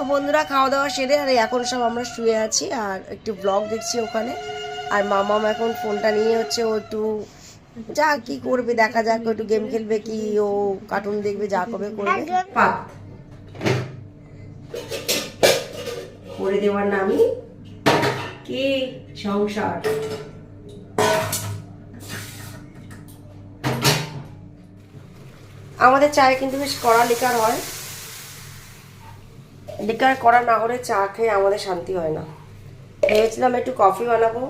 তো বন্ধুরা খাওয়া দাওয়া সেরে আর এখন সব আমরা শুয়ে আছি আর একটু ব্লগ দেখছি ওখানে। আর মামাম এখন ফোনটা নিয়ে হচ্ছে ও একটু যা কি করবে দেখা যাক একটু গেম খেলবে কি ও কার্টুন দেখবে যা করবে করবে। করে দেওয়ার নামই কি? সংসার। আমাদের চায়ে কিন্তু বেশ কড়া লিকার হয়। লিকার করা না হলে চা খেয়ে আমাদের শান্তি হয় না। ভেবেছিলাম একটু কফি বানাবো,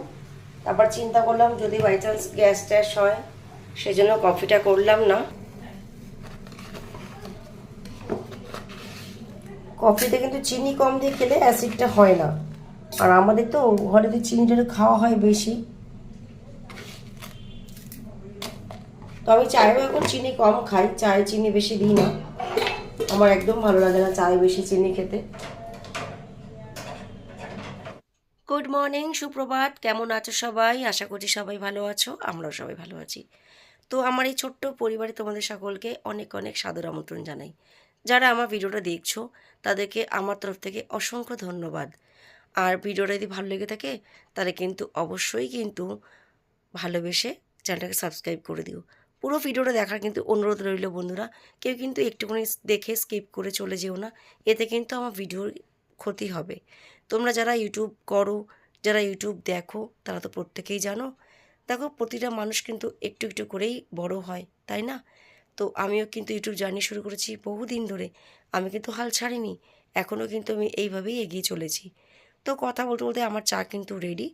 তারপর চিন্তা করলাম যদি বাই চান্স গ্যাস ট্যাস হয়, সেজন্য কফিটা করলাম না। কফিতে কিন্তু চিনি কম দিয়ে খেলে অ্যাসিডটা হয় না। আর আমাদের তো ঘরে তো চিনিটা খাওয়া হয় বেশি। তো আমি চায়েও এখন চিনি কম খাই, চায়ে চিনি বেশি দিই না। আমার একদম ভালো লাগে না চায়ে বেশি চিনি খেতে। গুড মর্নিং সুপ্রভাত। কেমন আছো সবাই? আশা করছি সবাই ভালো আছো, আমরাও সবাই ভালো আছি। তো আমার এই ছোট্ট পরিবারে তোমাদের সকলকে অনেক অনেক সাদর আমন্ত্রণ জানাই। যারা আমার ভিডিওটা দেখছ, তাদেরকে আমার তরফ থেকে অসংখ্য ধন্যবাদ। আর ভিডিওটা যদি ভালো লেগে থাকে, তাহলে কিন্তু অবশ্যই কিন্তু ভালোবেসে চ্যানেলটাকে সাবস্ক্রাইব করে দিও। পুরো ভিডিওটা দেখার কিন্তু অনুরোধ রইল বন্ধুরা। কেউ কিন্তু একটুখানি দেখে স্কিপ করে চলে যেও না। এতে কিন্তু আমার ভিডিওর ক্ষতি হবে। তোমরা যারা ইউটিউব করো, যারা ইউটিউব দেখো, তারা তো প্রত্যেকেই জানো। দেখো, প্রতিটা মানুষ কিন্তু একটু একটু করেই বড় হয়, তাই না? তো আমিও কিন্তু ইউটিউব জার্নি শুরু করেছি বহুদিন ধরে। আমি কিন্তু হাল ছাড়িনি এখনও কিন্তু আমি এইভাবেই এগিয়ে চলেছি। তো কথা বলতে বলতে আমার চা কিন্তু রেডি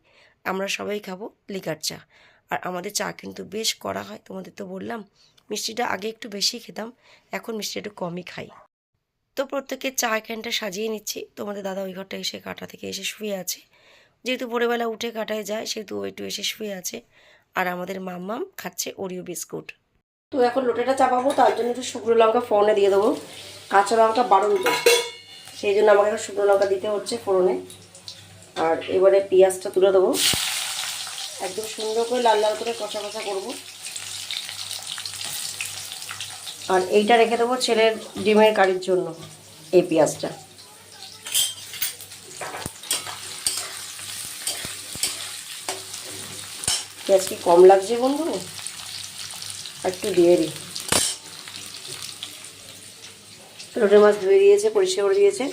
আমরা সবাই খাব লিকার চা। আর আমাদের চা কিন্তু বেশ করা হয়, তোমাদের তো বললাম। মিষ্টিটা আগে একটু বেশি খেতাম, এখন মিষ্টি একটু কমই খাই। তো প্রত্যেকের চা ক্যানটা সাজিয়ে নিচ্ছি। তোমাদের দাদা ওই ঘরটা এসে কাটা থেকে এসে শুয়ে আছে। যেহেতু ভোরবেলা উঠে কাটায় যায়, সেহেতু ও একটু এসে শুয়ে আছে। আর আমাদের মাম্মাম খাচ্ছে ওরিও বিস্কুট। তো এখন লোটেটা চাপাবো, তার জন্য একটু শুকনো লঙ্কা ফোড়নে দিয়ে দেবো। কাঁচা লঙ্কা বারণ তো সেই জন্য আমাকে একটু শুকনো লঙ্কা দিতে হচ্ছে ফোড়নে। আর এবারে পেঁয়াজটা তুলে দেবো। একদম সুন্দর করে লাল লাল করে কষা কষা করব। আর এইটা রেখে দেবো ছেলের ডিমের কারির জন্য, এই পেঁয়াজটা। পেঁয়াজ কি কম লাগছে বন্ধু? একটু দিয়ে দিই। লোটে মাছ ধুয়ে দিয়েছে, পরিষ্কার করে দিয়েছে।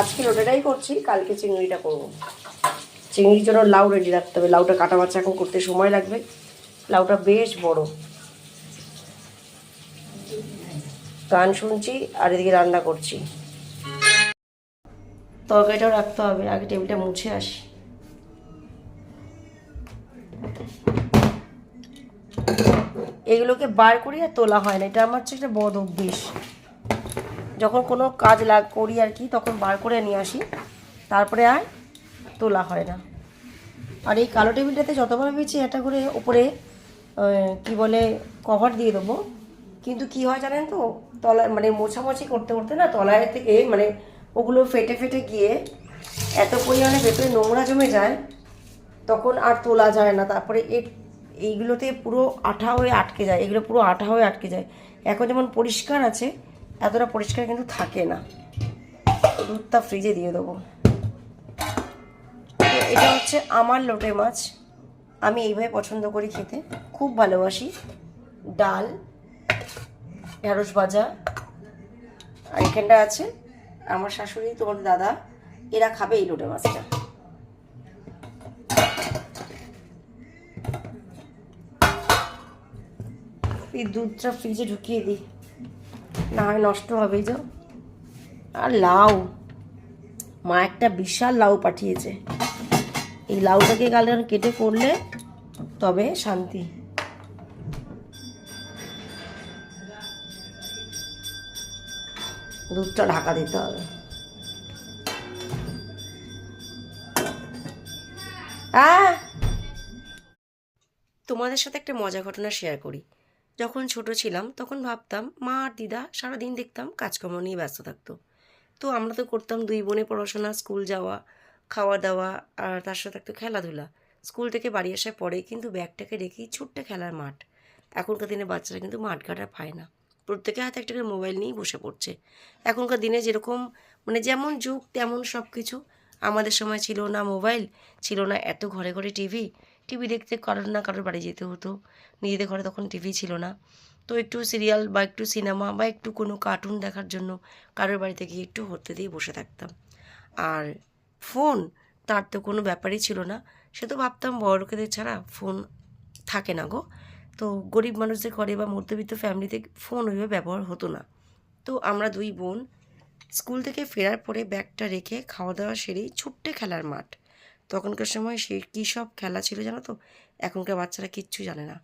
আজকে লোটেটাই করছি, কালকে চিংড়িটা করব। চিংড়ির জন্য লাউ রেডি রাখতে হবে। লাউটা কাটা বাচ্চা এখন করতে সময় লাগবে। লাউটা বেশ বড়। গান শুনছি আর এদিকে রান্না করছি। তরকারিটাও রাখতে হবে। আগে টেবিলটা মুছে আসি। এগুলোকে বার করি আর তোলা হয় না। এটা আমার হচ্ছে একটা বদ অভ্যেস। যখন কোনো কাজ লাগ করি আর কি, তখন বার করে নিয়ে আসি। তারপরে আর তোলা হয় না। আর এই কালো টেবিলটাতে যতবার ভেবেছি একটা করে ওপরে কি বলে কভার দিয়ে দেবো। কিন্তু কি হয় জানেন তো, তলায় মানে মোছামুছি করতে করতে না তলায় থেকে মানে ওগুলো ফেটে ফেটে গিয়ে এত পরিমাণে ভেতরে নোংরা জমে যায়, তখন আর তোলা যায় না। তারপরে এ, এইগুলোতে পুরো আঠা হয়ে আটকে যায়, এগুলো পুরো আঠা হয়ে আটকে যায়। এখন যেমন পরিষ্কার আছে, এতটা পরিষ্কার কিন্তু থাকে না। দুধটা ফ্রিজে দিয়ে দেবো। এটা হচ্ছে আমার লোটে মাছ। আমি এইভাবে পছন্দ করি খেতে। খুব ভালোবাসি। ডাল ঢ্যাঁড়স ভাজা, আর এখানটা আছে আমার শাশুড়ি, তোমার দাদা। এরা খাবে এই লোটে মাছটা। এই দুধটা ফ্রিজে ঢুকিয়ে দিই। না হয় নষ্ট হবে যাও আর লাউ। মা একটা বিশাল লাউ পাঠিয়েছে। এই লাউটাকে কাল কেটে করলে তবে শান্তি। দুধটা ঢাকা দিতে হবে! তোমাদের সাথে একটা মজা ঘটনা শেয়ার করি। যখন ছোট ছিলাম, তখন ভাবতাম, মা আর দিদা সারাদিন দেখতাম কাজকর্ম নিয়ে ব্যস্ত থাকতো। তো আমরা তো করতাম দুই বোনে পড়াশোনা, স্কুল যাওয়া খাওয়া দাওয়া আর তার সাথে থাকতো খেলাধুলা। স্কুল থেকে বাড়ি আসার পরে কিন্তু ব্যাগটাকে রেখেই ছোট্ট খেলার মাঠ। এখনকার দিনে বাচ্চারা কিন্তু মাঠ ঘাটা পায় না। প্রত্যেকের হাতে একটা করে মোবাইল নিয়েই বসে পড়ছে। এখনকার দিনে যেরকম মানে যেমন যুগ, তেমন সব কিছু আমাদের সময় ছিল না মোবাইল, ছিল না এত ঘরে ঘরে টিভি। টিভি দেখতে কারোর না কারোর বাড়ি যেতে হতো। নিজেদের ঘরে তখন টিভি ছিল না। তো একটু সিরিয়াল বা একটু সিনেমা বা একটু কোনো কার্টুন দেখার জন্য কারোর বাড়িতে গিয়ে একটু হতে দিয়ে বসে থাকতাম। আর ফোন, তার তো কোনো ব্যাপারই ছিল না। সে তো ভাবতাম বড় লোকেদের ছাড়া ফোন থাকে না গো। তো গরিব মানুষদের ঘরে বা মধ্যবিত্ত ফ্যামিলিতে ফোন ওইভাবে ব্যবহার হতো না। তো আমরা দুই বোন স্কুল থেকে ফেরার পরে ব্যাগটা রেখে খাওয়া দাওয়া সেরেই ছুট্টে খেলার মাঠ। তখনকার সময় সে কী সব খেলা ছিল জানো তো? এখনকার বাচ্চারা কিচ্ছু জানে না।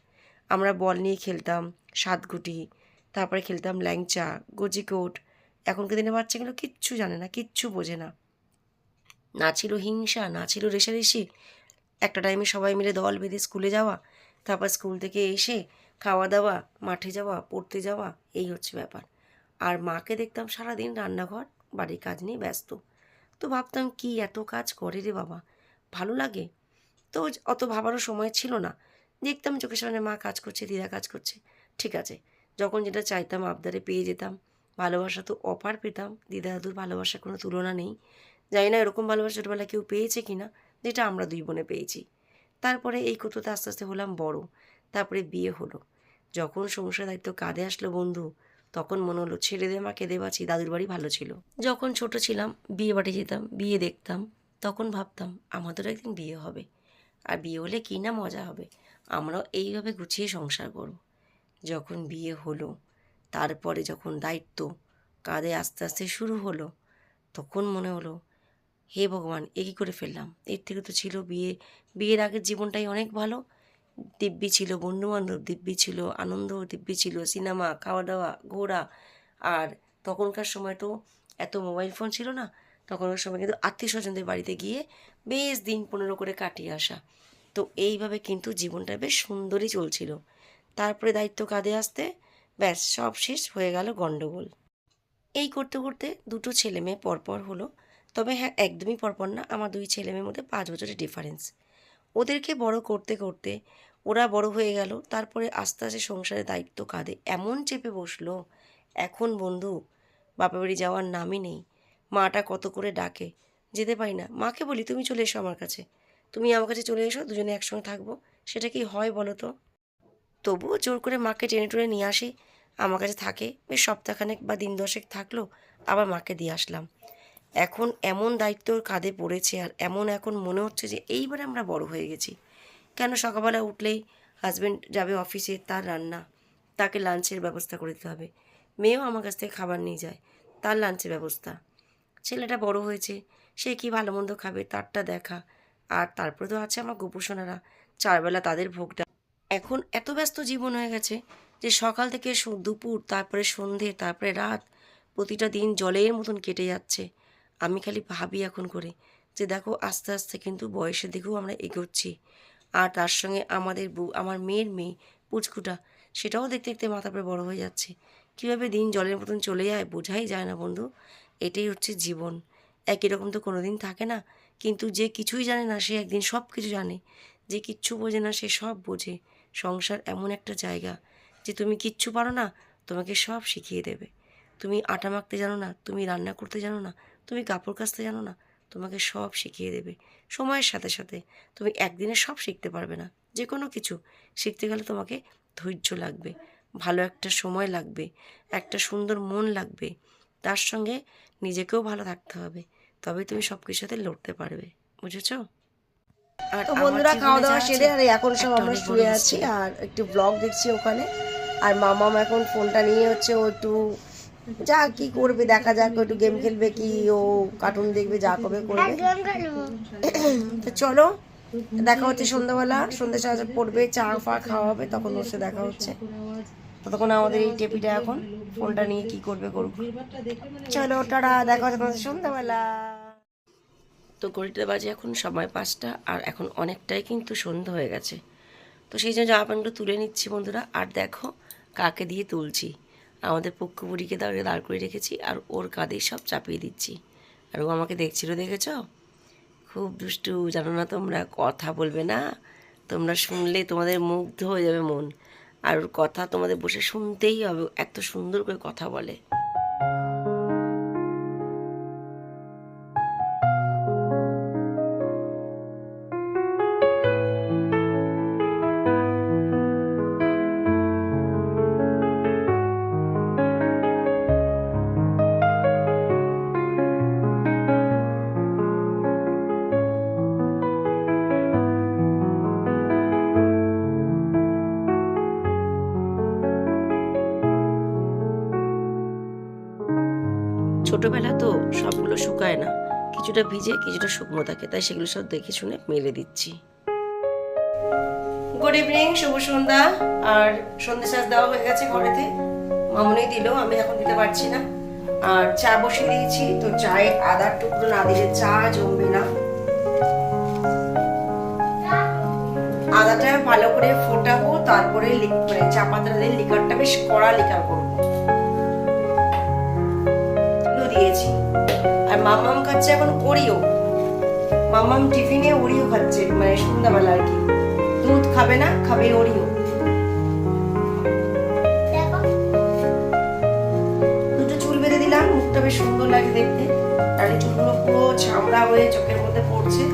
আমরা বল নিয়ে খেলতাম, সাতগুটি, তারপরে খেলতাম ল্যাংচা, গজিকোট। এখনকার দিনে বাচ্চাগুলো কিচ্ছু জানে না, কিচ্ছু বোঝে না। না ছিল হিংসা, না ছিল রেশারেশি। একটা টাইমে সবাই মিলে দল বেঁধে স্কুলে যাওয়া, তারপর স্কুল থেকে এসে খাওয়া দাওয়া, মাঠে যাওয়া, পড়তে যাওয়া, এই হচ্ছে ব্যাপার। আর মাকে দেখতাম সারাদিন রান্নাঘর, বাড়ির কাজ নিয়ে ব্যস্ত। তো ভাবতাম কি এত কাজ করে রে বাবা, ভালো লাগে? তো অত ভাবারও সময় ছিল না। দেখতাম চোখের সামনে মা কাজ করছে, দিদা কাজ করছে, ঠিক আছে। যখন যেটা চাইতাম, আবদারে পেয়ে যেতাম। ভালোবাসা তো অপার পেতাম দিদা দাদুর ভালোবাসার কোনো তুলনা নেই। জানি না এরকম ভালোবাসা ছোটোবেলায় কেউ পেয়েছে কি না যেটা আমরা দুই বোনে পেয়েছি। তারপরে এই কোথাতে আস্তে আস্তে হলাম বড়, তারপরে বিয়ে হলো। যখন সংসার দায়িত্ব কাঁধে আসলো বন্ধু, তখন মনে হলো, ছেড়ে দে মা কেঁদে বাঁচি, দাদুর বাড়ি ভালো ছিল। যখন ছোট ছিলাম, বিয়ে বাড়ি যেতাম, বিয়ে দেখতাম, তখন ভাবতাম, আমাদেরও একদিন বিয়ে হবে। আর বিয়ে হলে কী না মজা হবে? আমরাও এইভাবে গুছিয়ে সংসার করব। যখন বিয়ে হলো, তারপরে যখন দায়িত্ব কাঁধে আস্তে আস্তে শুরু হলো, তখন মনে হলো হে ভগবান, এ কী করে ফেললাম? এর থেকে তো ছিল বিয়ে। বিয়ের আগের জীবনটাই অনেক ভালো। দিব্যি ছিল, বন্ধুবান্ধব দিব্যি ছিল, আনন্দ দিব্যি ছিল, সিনেমা খাওয়া দাওয়া ঘোরা। আর তখনকার সময় তো এত মোবাইল ফোন ছিল না, তখনকার সময় কিন্তু আত্মীয় স্বজনদের বাড়িতে গিয়ে বেশ দিন পনেরো করে কাটিয়ে আসা। তো এইভাবে কিন্তু জীবনটা বেশ সুন্দরই চলছিল। তারপরে দায়িত্ব কাঁধে আসতে ব্যাস, সব শেষ হয়ে গেল গণ্ডগোল এই করতে করতে দুটো ছেলে মেয়ে পরপর হলো। তবে হ্যাঁ একদমই পরপর না। আমার দুই ছেলে মেয়ের মধ্যে পাঁচ বছরের ডিফারেন্স ওদেরকে বড় করতে করতে ওরা বড় হয়ে গেল। তারপরে আস্তে আস্তে সংসারের দায়িত্ব কাঁধে। এমন চেপে বসল, এখন বন্ধু, বাপের বাড়ি যাওয়ার নামই নেই। মাটা কত করে ডাকে? যেতে পারি না। মাকে বলি, তুমি চলে এসো আমার কাছে। তুমি আমার কাছে চলে এসো, দুজনে একসঙ্গে থাকব। সেটা কি হয় বলো তো? তবুও জোর করে মাকে টেনে টুনে নিয়ে আসি। আমার কাছে থাকে। বেশ সপ্তাহখানেক বা দিন দশেক থাকল, আবার মাকে দিয়ে আসলাম। এখন এমন দায়িত্ব কাঁধে পড়েছে আর এমন এখন মনে হচ্ছে যে এইবারে আমরা বড় হয়ে গেছি। কেন সকালবেলা উঠলেই হাজব্যান্ড যাবে অফিসে তার রান্না, তাকে লাঞ্চের ব্যবস্থা করে দিতে হবে। মেয়েও আমার কাছ থেকে খাবার নিয়ে যায়, তার লাঞ্চের ব্যবস্থা। ছেলেটা বড় হয়েছে, সে কি ভালো মন্দ খাবে তারটা দেখা। আর তারপরে তো আছে আমার গোপুসোনারা চারবেলা তাদের ভোগটা। এখন এত ব্যস্ত জীবন হয়ে গেছে যে সকাল থেকে দুপুর, তারপরে সন্ধে, তারপরে রাত, প্রতিটা দিন জলের মতন কেটে যাচ্ছে। আমি খালি ভাবি এখন করে যে দেখো আস্তে আস্তে কিন্তু বয়সের দিকেও আমরা এগোচ্ছি। আর তার সঙ্গে আমাদের বউ, আমার মেয়ের মেয়ে পুচকুটা, সেটাও দেখতে দেখতে মাথা পরে বড় হয়ে যাচ্ছে। কীভাবে দিন জলের মতন চলে যায় বোঝাই যায় না বন্ধু। এটাই হচ্ছে জীবন। একই রকম তো কোনো দিন থাকে না, কিন্তু যে কিছুই জানে না সে একদিন সব কিছু জানে। যে কিচ্ছু বোঝে না সে সব বোঝে। সংসার এমন একটা জায়গা যে তুমি কিচ্ছু পারো না, তোমাকে সব শিখিয়ে দেবে। তুমি আটা মাখতে জানো না, তুমি রান্না করতে জানো না তুমি কাপড় কাচতে জানো না? তোমাকে সব শিখিয়ে দেবে। সময়ের সাথে সাথে তুমি একদিনে সব শিখতে পারবে না। যে কোনো কিছু শিখতে গেলে তোমাকে ধৈর্য লাগবে ভালো একটা সময় লাগবে একটা সুন্দর মন লাগবে। তার সঙ্গে নিজেকেও ভালো থাকতে হবে। তবেই তুমি সব সাথে লড়তে পারবে। বুঝেছ? আর তো বন্ধুরা খাওয়া দাওয়া সেরে আর এখন সব আমরা শুয়ে আছি আর একটু ব্লগ দেখছি ওখানে। আর মামাম এখন ফোনটা নিয়ে হচ্ছে ও একটু যা, কি করবে? দেখা যাক, একটু গেম খেলবে কি? ও কার্টুন দেখবে, যা করবে করবে। তো চলো, দেখা হচ্ছে সন্ধ্যাবেলা। সন্ধ্যে সাজা পড়বে, চা ফা খাওয়া হবে, তখন ওর সাথে দেখা হচ্ছে। ততক্ষণ আমাদের এই টেপিটা এখন, ফোনটা নিয়ে কি করবে করবে চলো, টাটা, দেখা হচ্ছে তোমাদের সন্ধ্যাবেলা। তো ঘড়িটা বাজে এখন সময় পাঁচটা, আর এখন অনেকটাই কিন্তু সন্ধ্যা হয়ে গেছে। তো সেই জন্য জামা প্যান্টগুলো তুলে নিচ্ছি বন্ধুরা, আর দেখো কাকে দিয়ে তুলছি। আমাদের পক্ষ বুড়িকে দাঁড়িয়ে দাঁড় করে রেখেছি আর ওর কাঁধেই সব চাপিয়ে দিচ্ছি। আর ও আমাকে দেখছিল, দেখেছ? খুব দুষ্টু, জানো না তোমরা, কথা বলবে না। তোমরা শুনলে তোমাদের মুগ্ধ হয়ে যাবে মন। আর ওর কথা তোমাদের বসে শুনতেই হবে, এত সুন্দর করে কথা বলে। সবগুলো শুকায় না। কিছুটা ভিজে, কিছুটা শুকনো থাকে। তাই সেগুলো সব দেখে শুনে মেলে দিচ্ছি। গুড ইভিনিং শুভ সন্ধ্যা। আর সন্ধ্যে সাজ দেওয়া হয়ে গেছে ঘরেতে। মামনি দিল, আমি এখন দিতে পারছি না। আর চা বসিয়ে দিয়েছি। তো চায়ে আদার টুকরো না দিলে চা জমবে না। আদাটা ভালো করে ফোটাবো, তারপরে মানে চা পাতাটা দিয়ে লিকারটা বেশ কড়া লিকার করব। মামাম খাচ্ছে এখন ওরিও মামাম টিফিনে ওরিও খাচ্ছে মানে সন্ধ্যাবেলা আর কি। দুধ খাবে না খাবে ওরিও। দুটো চুল বেঁধে দিলাম মুখটা বেশ সুন্দর লাগে দেখতে। এই চুলগুলো পুরো ছামড়া হয়ে চোখের মধ্যে পড়ছে।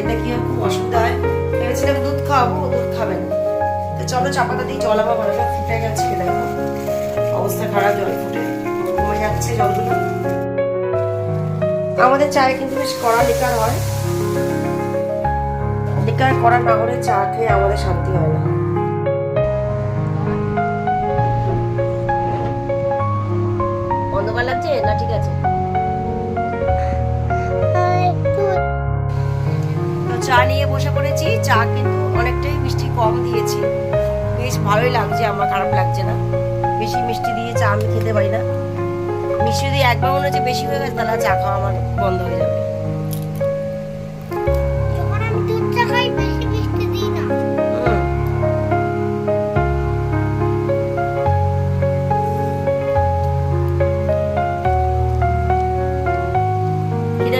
এটা কি খুব অসুবিধা হয়? ভেবেছিলাম দুধ খাওয়াবো দুধ খাবে না। তো চলো চাপাতা দিয়ে জল আমার ভালোটা ফুটে গেছে দেখো। অবস্থা খারাপ জল ফুটে। কমে যাচ্ছে জলগুলো। আমাদের চায়ে কিন্তু বেশ কড়া লিকার হয়। লিকার করা না হলে চা খেয়ে আমাদের শান্তি হয় না। অন্ধকার লাগছে না ঠিক আছে। তো চা নিয়ে বসে পড়েছি। চা কিন্তু অনেকটাই মিষ্টি কম দিয়েছি। বেশ ভালোই লাগছে আমার খারাপ লাগছে না। বেশি মিষ্টি দিয়ে চা আমি খেতে পারি না। মিষ্টি যদি একবার মনে হচ্ছে বেশি হয়ে গেছে তাহলে চা খাওয়া আমার বন্ধ হয়ে যাবে।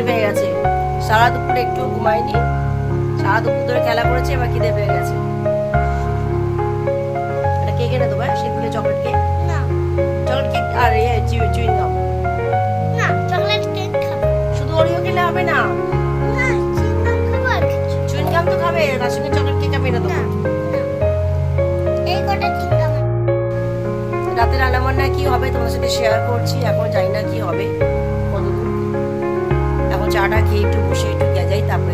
পেয়ে গেছে। সারা দুপুরে একটু ঘুমাইনি। সারা দুপুর ধরে খেলা করেছে এবার খিদে পেয়ে গেছে। এটা কেক এনে দেবো সেগুলো চকলেট কেক না। চকলেট কেক আর ইয়ে চুইং না না? খাব আর কিছু চুইং গাম তো খাবে তার সঙ্গে চকলেট কে খাবে না তো রাতে রান্নাবান্না কি হবে তোমার সাথে শেয়ার করছি এখন জানি না কি হবে। এখন চাটা খেয়ে একটু বসে একটু যাই তারপরে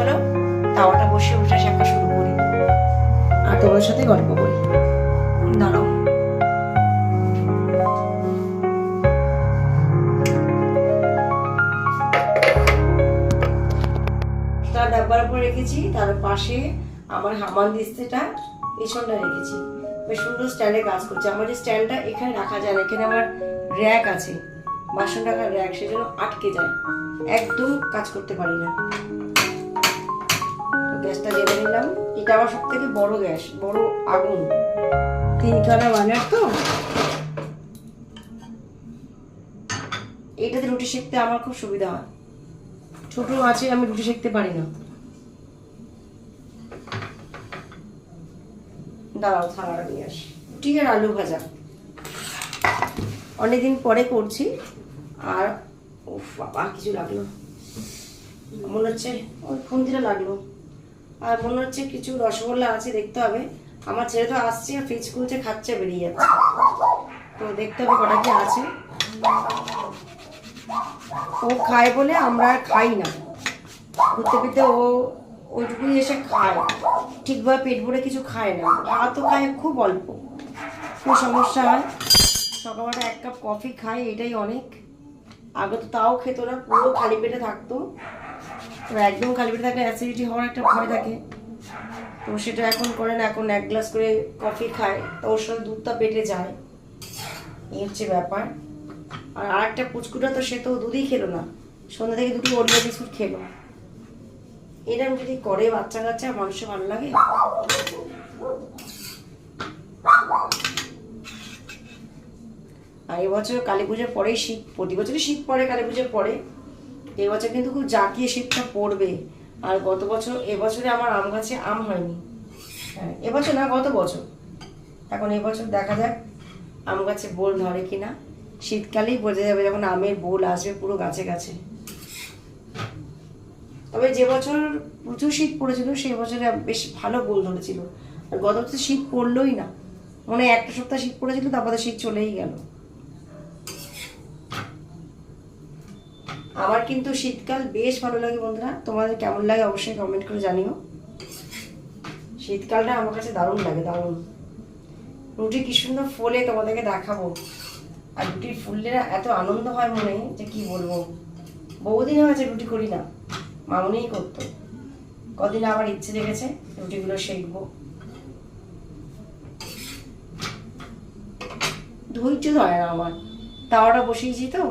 চলো তাওয়াটা বসে উঠে শেখা শুরু করি। আর তোমার সাথে গল্প করি। দাঁড়াও। তার ডাব্বার উপর রেখেছি তার পাশে আমার হামান দিস্তেটা পেছনটা রেখেছি। বেশ সুন্দর স্ট্যান্ডে কাজ করছে। আমার যে স্ট্যান্ডটা এখানে রাখা যায় না এখানে আমার র্যাক আছে। বাসন রাখার র্যাক সেজন্য আটকে যায়। একদম কাজ করতে পারি না। গ্যাসটা জেনে নিলাম। এটা আমার সব থেকে বড় গ্যাস, বড় আগুন। তিনখানা বানার তো। এটাতে রুটি সেঁকতে আমার খুব সুবিধা হয়। ছোট আছে, আমি রুটি সেঁকতে পারি না। দাঁড়াও, থালাটা নিয়ে আসি। রুটি আর আলু ভাজা। অনেকদিন পরে করছি, আর ও বাবা, কিছু লাগল। মনে হচ্ছে, ওই খুন্তিটা লাগল। আর মনে হচ্ছে কিছু রসগোল্লা আছে, দেখতে হবে। আমার ছেলে তো আসছে আর ফ্রিজ খুলছে, খাচ্ছে, বেরিয়ে যাচ্ছে। তো দেখতে হবে কটা কি আছে। ও খায় বলে আমরা খাই না। ঘুরতে ফিরতে ও ওইটুকুই এসে খায়। ঠিকভাবে পেট ভরে কিছু খায় না। ভাতও খায় খুব অল্প। খুব সমস্যা হয়? সকালবেলা এক কাপ কফি খায় এটাই অনেক। আগে তো তাও খেত না, পুরো খালি পেটে থাকতো। তো একদম খালি পেটে থাকলে অ্যাসিডিটি হওয়ার একটা ভয় থাকে। তো সেটা এখন করে না এখন এক গ্লাস করে কফি খায়, তো ওর সাথে দুধটা পেটে যায়। এই হচ্ছে ব্যাপার। আর আরেকটা পুচকুটা তো সে তো দুধই খেলো না। সন্ধ্যা থেকে দুটো ওরিও বিস্কুট খেলো। এরকম যদি করে বাচ্চা কাচ্চা মানুষের ভালো লাগে? আর এবছর কালী পুজোর পরেই শীত, প্রতি বছরই শীত পড়ে, কালী পুজোর পরে। এবছর কিন্তু খুব জাঁকিয়ে শীতটা পড়বে। আর গত বছর, এবছরে আমার আম গাছে আম হয়নি। হ্যাঁ এবছর না, গত বছর। এখন এবছর দেখা যাক আম গাছে বোল ধরে কি না শীতকালেই বোঝা যাবে যখন আমের বোল আসবে পুরো গাছে গাছে। তবে যে বছর প্রচুর শীত পড়েছিল, সেই বছরে বেশ ভালো বোল ধরেছিল। আর গত বছর শীত পড়লোই না। মনে একটা সপ্তাহ শীত পড়েছিল, তারপরে শীত চলেই গেল। আমার কিন্তু শীতকাল বেশ ভালো লাগে বন্ধুরা। তোমাদের কেমন লাগে অবশ্যই কমেন্ট করে জানিও। শীতকালটা আমার কাছে দারুণ লাগে, দারুণ। রুটি কি সুন্দর ফোলে তোমাদেরকে দেখাবো। আর রুটির ফুললে এত আনন্দ হয় মনে যে কি বলব। বহুদিন হয়েছে রুটি করি না। মামুনিই করতো। কদিন আবার ইচ্ছে জেগেছে রুটিগুলো শেখবো ধৈর্য ধরে না আমার। তাওয়াটা বসিয়েছি তো।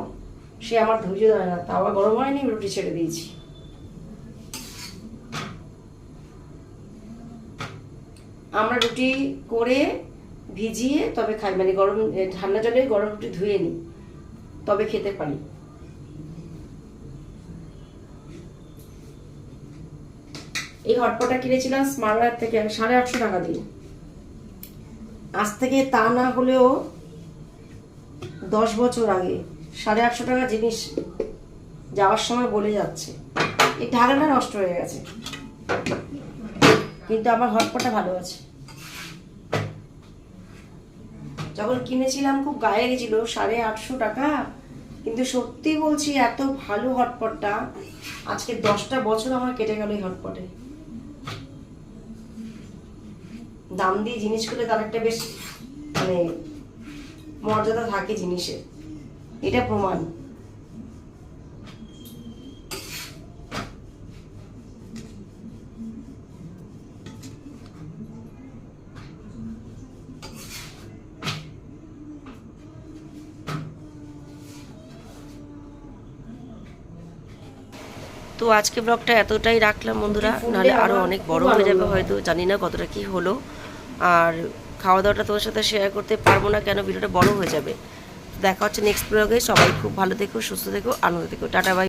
সে আমার ধৈর্য ধরে না তাওয়া গরম হয়নি? রুটি ছেড়ে দিয়েছি। আমরা রুটি করে ভিজিয়ে তবে খাই মানে গরম ঠান্ডা জলে গরম রুটি ধুয়ে নিই, তবে খেতে পারি। এই হটপটা কিনেছিলাম স্মার্ট থেকে সাড়ে আটশো টাকা দিয়ে। আজ থেকে তা না হলেও দশ বছর আগে সাড়ে আটশো টাকা জিনিস যাওয়ার সময় বলে যাচ্ছে। এই ঢাকাটা নষ্ট হয়ে গেছে। কিন্তু আমার হটপটা ভালো আছে। যখন কিনেছিলাম, খুব গায়ে গেছিল সাড়ে আটশো টাকা। কিন্তু সত্যি বলছি, এত ভালো হটপটটা, আজকে দশটা বছর আমার কেটে গেল এই হটপটে। দাম দিয়ে জিনিস করলে তার একটা বেশ মানে মর্যাদা থাকে জিনিসের। এটা প্রমাণ। তো আজকে ব্লগটা এতটাই রাখলাম বন্ধুরা নাহলে আরও অনেক বড় হয়ে যাবে হয়তো জানি না কতটা কি হলো। আর খাওয়া দাওয়াটা তোমার সাথে শেয়ার করতে পারব না কেন ভিডিওটা বড় হয়ে যাবে। দেখা হচ্ছে নেক্সট ব্লগে সবাই খুব ভালো থেকো সুস্থ দেখো আনন্দ থেকো। Tata bye